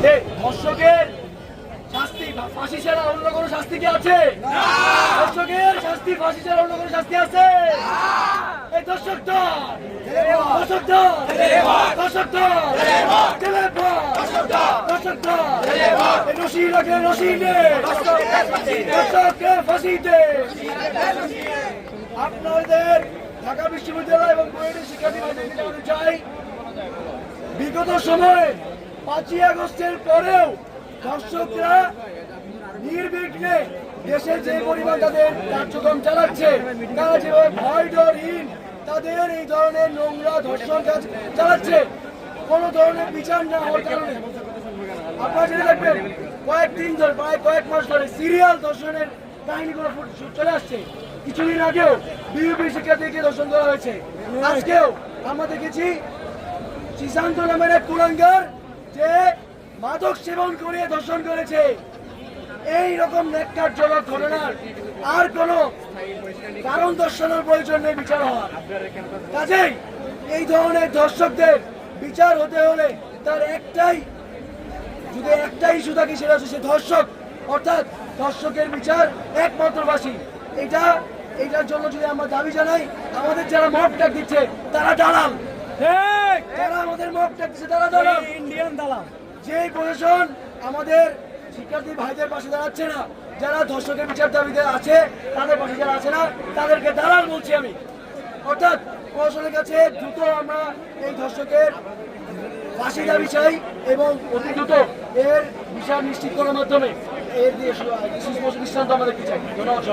ধর্ষকের শাস্তি ফাঁসি ছাড়া অন্য কোনো শাস্তি কি আছে? ধর্ষকের শাস্তি ফাঁসি ছাড়া অন্য কোনো শাস্তি আছে? এই দর্শক দর্শক দর্শক দল জেলে ভর। দর্শক দল এই রশি লাগে রশি নে দর্শককে ফাঁসি আপনাদের ঢাকা বিশ্ববিদ্যালয় এবং বুয়েটের শিক্ষার্থী চাই বিগত সময়ে পাঁচই আগস্টের পরেও দর্শকরা নির্বিঘ্নে দেশে যে পরিমাণ তাদের কার্যক্রম চালাচ্ছে, তারা যেভাবে ভয় ডরহীন তাদের এই ধরনের নোংরা ধর্ষণ কাজ চালাচ্ছে, কোনো ধরনের বিচার না হওয়ার কারণে। আপনারা জেনে রাখবেন, কয়েকদিন ধরে, প্রায় কয়েক মাস ধরে সিরিয়াল ধর্ষণের কাহিনীগুলো চলে আসছে। কিছুদিন আগেও বিউপি শিক্ষার্থীকে ধর্ষণ করা হয়েছে। আজকেও আমরা দেখেছি সুশান্ত নামের এক কুলাঙ্গার যে মাদক সেবন করে ধর্ষণ করেছে এই রকম ন্যাক্কারজনক ঘটনার আর কোনো কারণ দর্শনের প্রয়োজন নেই বিচার হওয়ার। কাজেই এই ধরনের দর্শকদের বিচার হতে হলে তার একটাই যদি একটাই ইস্যু থাকে সেটা হচ্ছে সে ধর্ষক। অর্থাৎ ধর্ষকের বিচার একমাত্র বাসী এটা এটার জন্য যদি আমরা দাবি জানাই আমাদের যারা মক ডাক দিচ্ছে তারা দালাল। ইন্ডিয়ান দালাল। যে প্রশাসন আমাদের শিক্ষার্থী ভাইদের পাশে দাঁড়াচ্ছে না যারা ধর্ষকের বিচার দাবিতে আছে তাদের পাশে যারা আছে না তাদেরকে দালাল বলছি আমি। অর্থাৎ প্রশাসনের কাছে দ্রুত আমরা এই ধর্ষকের ফাঁসি দাবি চাই এবং অতি দ্রুত এর বিচার নিশ্চিত করার মাধ্যমে এর দৃষ্টান্ত আমাদেরকে চাই ধন্যবাদ।